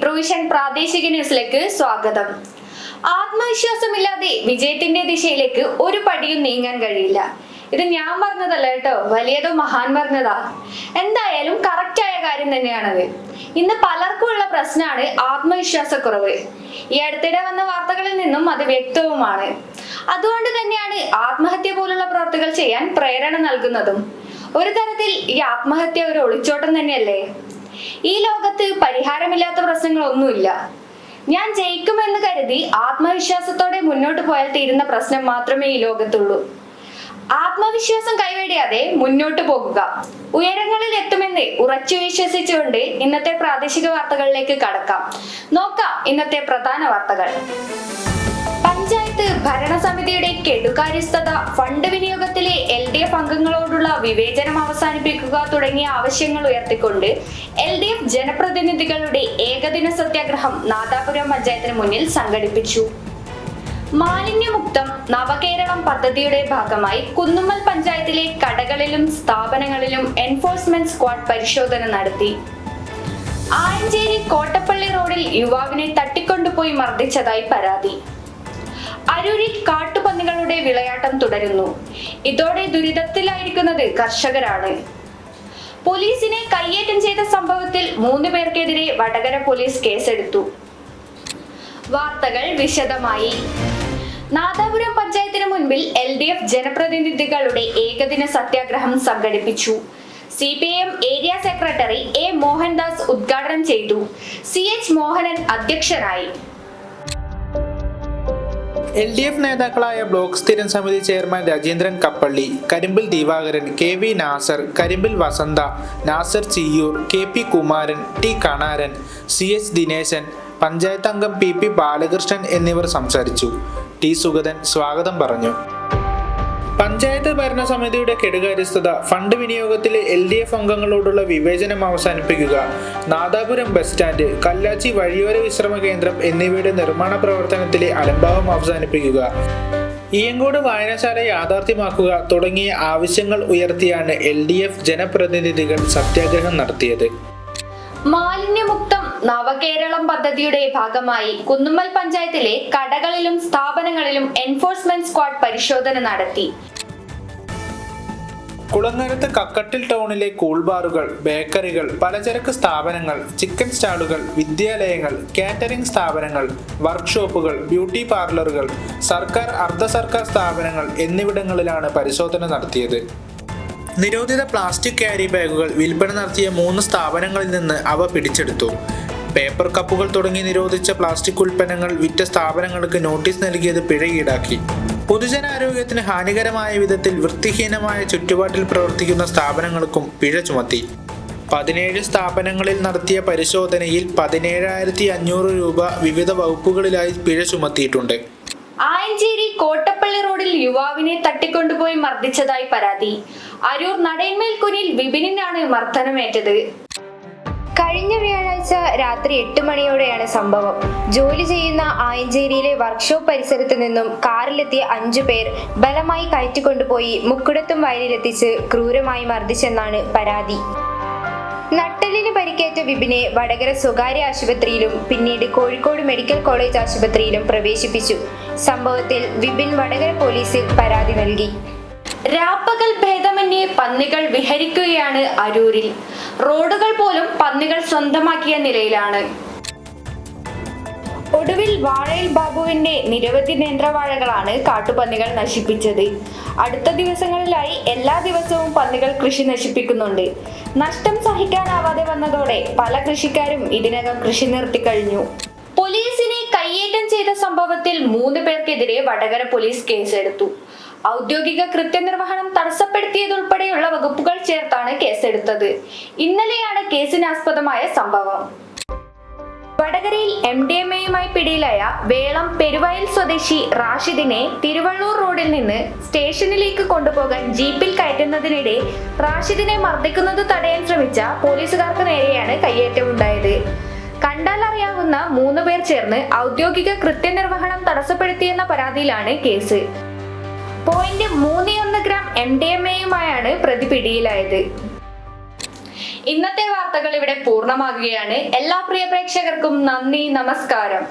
Provision പ്രാദേശിക ന്യൂസിലേക്ക് സ്വാഗതം. ആത്മവിശ്വാസമില്ലാതെ വിജയത്തിന്റെ ദിശയിലേക്ക് ഒരു പടിയും നീങ്ങാൻ കഴിയില്ല. ഇത് ഞാൻ പറഞ്ഞതല്ല കേട്ടോ. വലിയതോ മഹാൻ പറഞ്ഞതാ. എന്തായാലും കറക്റ്റ് ആയ കാര്യം തന്നെയാണത്. ഇന്ന് പലർക്കും ഉള്ള പ്രശ്നമാണ് ആത്മവിശ്വാസക്കുറവ്. ഈ അടുത്തിടെ വന്ന വാർത്തകളിൽ നിന്നും അത് വ്യക്തവുമാണ്. അതുകൊണ്ട് തന്നെയാണ് ആത്മഹത്യ പോലുള്ള പ്രവർത്തികൾ ചെയ്യാൻ പ്രേരണ നൽകുന്നതും. ഒരു തരത്തിൽ ഈ ആത്മഹത്യ ഒരു ഒളിച്ചോട്ടം തന്നെയല്ലേ? ഈ ലോകത്ത് പരിഹാരമില്ലാത്ത പ്രശ്നങ്ങളൊന്നുമില്ല. ഞാൻ ജയിക്കുമെന്ന് കരുതി ആത്മവിശ്വാസത്തോടെ മുന്നോട്ട് പോയാൽ തീരുന്ന പ്രശ്നം മാത്രമേ ഈ ലോകത്തുള്ളൂ. ആത്മവിശ്വാസം കൈവെടിയാതെ മുന്നോട്ട് പോകുക. ഉയരങ്ങളിൽ എത്തുമെന്ന് ഉറച്ചു വിശ്വസിച്ചുകൊണ്ട് ഇന്നത്തെ പ്രാദേശിക വാർത്തകളിലേക്ക് കടക്കാം. നോക്കാം ഇന്നത്തെ പ്രധാന വാർത്തകൾ. ഭരണസമിതിയുടെ കെടുകാര്യസ്ഥത ഫണ്ട് വിനിയോഗത്തിലെ എൽ ഡി എഫ് അംഗങ്ങളോടുള്ള വിവേചനം അവസാനിപ്പിക്കുക തുടങ്ങിയ ആവശ്യങ്ങൾ ഉയർത്തിക്കൊണ്ട് എൽ ഡി എഫ് ജനപ്രതിനിധികളുടെ ഏകദിന സത്യാഗ്രഹം നാദാപുരം പഞ്ചായത്തിന് മുന്നിൽ സംഘടിപ്പിച്ചു. മാലിന്യമുക്തം നവകേരളം പദ്ധതിയുടെ ഭാഗമായി കുന്നുമ്മൽ പഞ്ചായത്തിലെ കടകളിലും സ്ഥാപനങ്ങളിലും എൻഫോഴ്സ്മെന്റ് സ്ക്വാഡ് പരിശോധന നടത്തി. ആയഞ്ചേരി കോട്ടപ്പള്ളി റോഡിൽ യുവാവിനെ തട്ടിക്കൊണ്ടുപോയി മർദ്ദിച്ചതായി പരാതി. അരൂരിൽ കാട്ടുപന്നികളുടെ വിളയാട്ടം തുടരുന്നു. ഇതോടെ ദുരിതത്തിലായിരിക്കുന്നത് കർഷകരാണ്. പോലീസിനെ കയ്യേറ്റം ചെയ്ത സംഭവത്തിൽ മൂന്ന് പേർക്കെതിരെ വടകര പോലീസ് കേസെടുത്തു. വാർത്തകൾ വിശദമായി. നാദാപുരം പഞ്ചായത്തിന് മുൻപിൽ എൽ ഡി എഫ് ജനപ്രതിനിധികളുടെ ഏകദിന സത്യാഗ്രഹം സംഘടിപ്പിച്ചു. C P M area secretary A Mohandas ഉദ്ഘാടനം ചെയ്തു. സി എച്ച് മോഹനൻ അധ്യക്ഷനായി. എൽ ഡി എഫ് നേതാക്കളായ ബ്ലോക്ക് സ്ഥിരം സമിതി chairman Rajendran Kappalli Karimbil Divakaran K V Nasar Karimpil Vasantha Nasar Chiyoor K P Kumaran T Kanaran C S Dineshan panchayat അംഗം P P Balakrishnan എന്നിവർ സംസാരിച്ചു. T Sugathan സ്വാഗതം പറഞ്ഞു. പഞ്ചായത്ത് ഭരണസമിതിയുടെ കെടുകാര്യസ്ഥത ഫണ്ട് വിനിയോഗത്തിലെ എൽ ഡി എഫ് അംഗങ്ങളോടുള്ള വിവേചനം അവസാനിപ്പിക്കുക നാദാപുരം ബസ് സ്റ്റാൻഡ് കല്ലാച്ചി വഴിയോര വിശ്രമ കേന്ദ്രം എന്നിവയുടെ നിർമ്മാണ പ്രവർത്തനത്തിലെ അലംഭാവം അവസാനിപ്പിക്കുക. ഇയങ്കോട് വായനശാല യാഥാർത്ഥ്യമാക്കുക തുടങ്ങിയ ആവശ്യങ്ങൾ ഉയർത്തിയാണ് എൽ ജനപ്രതിനിധികൾ സത്യാഗ്രഹം നടത്തിയത്. മാലിന്യമുക്തം നവകേരളം പദ്ധതിയുടെ ഭാഗമായി കുന്നുമ്മൽ പഞ്ചായത്തിലെ കടകളിലും സ്ഥാപനങ്ങളിലും എൻഫോഴ്സ്മെന്റ് സ്ക്വാഡ് പരിശോധന നടത്തി. കുളങ്ങരത്ത് കക്കട്ടിൽ ടൗണിലെ കൂൾബാറുകൾ ബേക്കറികൾ പലചരക്ക് സ്ഥാപനങ്ങൾ ചിക്കൻ സ്റ്റാളുകൾ വിദ്യാലയങ്ങൾ കാറ്ററിംഗ് സ്ഥാപനങ്ങൾ വർക്ക്ഷോപ്പുകൾ ബ്യൂട്ടി പാർലറുകൾ സർക്കാർ അർദ്ധ സർക്കാർ സ്ഥാപനങ്ങൾ എന്നിവിടങ്ങളിലാണ് പരിശോധന നടത്തിയത്. നിരോധിത പ്ലാസ്റ്റിക് ക്യാരി ബാഗുകൾ വിൽപ്പന നടത്തിയ മൂന്ന് സ്ഥാപനങ്ങളിൽ നിന്ന് അവ പിടിച്ചെടുത്തു. പേപ്പർ കപ്പുകൾ തുടങ്ങി നിരോധിച്ച പ്ലാസ്റ്റിക് ഉൽപ്പന്നങ്ങൾ വിറ്റ സ്ഥാപനങ്ങൾക്ക് നോട്ടീസ് നൽകിയത് പിഴ ഈടാക്കി. പൊതുജനാരോഗ്യത്തിന് ഹാനികരമായ വിധത്തിൽ വൃത്തിഹീനമായ ചുറ്റുപാടിൽ പ്രവർത്തിക്കുന്ന സ്ഥാപനങ്ങൾക്കും പിഴ ചുമത്തി. പതിനേഴ് സ്ഥാപനങ്ങളിൽ നടത്തിയ പരിശോധനയിൽ പതിനേഴായിരത്തി അഞ്ഞൂറ് രൂപ വിവിധ വകുപ്പുകളിലായി പിഴ ചുമത്തിയിട്ടുണ്ട്. ആയഞ്ചേരി കോട്ടപ്പള്ളി റോഡിൽ യുവാവിനെ തട്ടിക്കൊണ്ടുപോയി മർദ്ദിച്ചതായി പരാതി. അരൂർ നടയന്മേൽ വിപിനിനാണ് മർദ്ദനമേറ്റത്. കഴിഞ്ഞ വ്യാഴാഴ്ച രാത്രി എട്ട് മണിയോടെയാണ് സംഭവം. ജോലി ചെയ്യുന്ന ആയഞ്ചേരിയിലെ വർക്ക്ഷോപ്പ് പരിസരത്ത് നിന്നും കാറിലെത്തിയ അഞ്ചു പേർ ബലമായി കയറ്റിക്കൊണ്ടുപോയി മുക്കുടത്തും വയലിലെത്തിച്ച് ക്രൂരമായി മർദ്ദിച്ചെന്നാണ് പരാതി. നട്ടലിന് പരിക്കേറ്റ വിപിനെ വടകര സ്വകാര്യ ആശുപത്രിയിലും പിന്നീട് കോഴിക്കോട് മെഡിക്കൽ കോളേജ് ആശുപത്രിയിലും പ്രവേശിപ്പിച്ചു. സംഭവത്തിൽ വിപിൻ വടകര പോലീസിൽ പരാതി നൽകി. രാപ്പകൽ പന്നികൾ വിഹരിക്കുകയാണ് അരൂരിൽ. റോഡുകൾ പോലും പന്നികൾ സ്വന്തമാക്കിയ നിലയിലാണ്. ഒടുവിൽ വാഴയിൽ ബാബുവിന്റെ നിരവധി നേന്ത്രവാഴകളാണ് കാട്ടുപന്നികൾ നശിപ്പിച്ചത്. അടുത്ത ദിവസങ്ങളിലായി എല്ലാ ദിവസവും പന്നികൾ കൃഷി നശിപ്പിക്കുന്നുണ്ട്. നഷ്ടം സഹിക്കാനാവാതെ വന്നതോടെ പല കൃഷിക്കാരും ഇതിനകം കൃഷി നിർത്തി നിർത്തിക്കഴിഞ്ഞു പോലീസിനെ കയ്യേറ്റം ചെയ്ത സംഭവത്തിൽ മൂന്ന് പേർക്കെതിരെ വടകര പോലീസ് കേസെടുത്തു. ഔദ്യോഗിക കൃത്യനിർവഹണം കേസെടുത്തത്. ഇന്നലെയാണ് കേസിനാസ്പദമായ സംഭവം. വടകരയിൽ എം ഡി എം എയുമായി പിടിയിലായ വേളം പെരുവയൽ സ്വദേശി റാഷിദിനെ തിരുവള്ളൂർ റോഡിൽ നിന്ന് സ്റ്റേഷനിലേക്ക് കൊണ്ടുപോകാൻ ജീപ്പിൽ കയറ്റുന്നതിനിടെ റാഷിദിനെ മർദ്ദിക്കുന്നത് തടയാൻ ശ്രമിച്ച പോലീസുകാർക്ക് നേരെയാണ് കയ്യേറ്റമുണ്ടായത്. കണ്ടാൽ അറിയാവുന്ന മൂന്ന് പേർ ചേർന്ന് ഔദ്യോഗിക കൃത്യനിർവഹണം തടസ്സപ്പെടുത്തിയെന്ന പരാതിയിലാണ് കേസ്. പോയിന്റ് മൂന്ന് ഒന്ന് ഗ്രാം എം ഡി എം എയുമായാണ് പ്രതി പിടിയിലായത്. ഇന്നത്തെ വാർത്തകൾ ഇവിടെ പൂർണമാകുകയാണ്. എല്ലാ പ്രിയ പ്രേക്ഷകർക്കും നന്ദി നമസ്കാരം.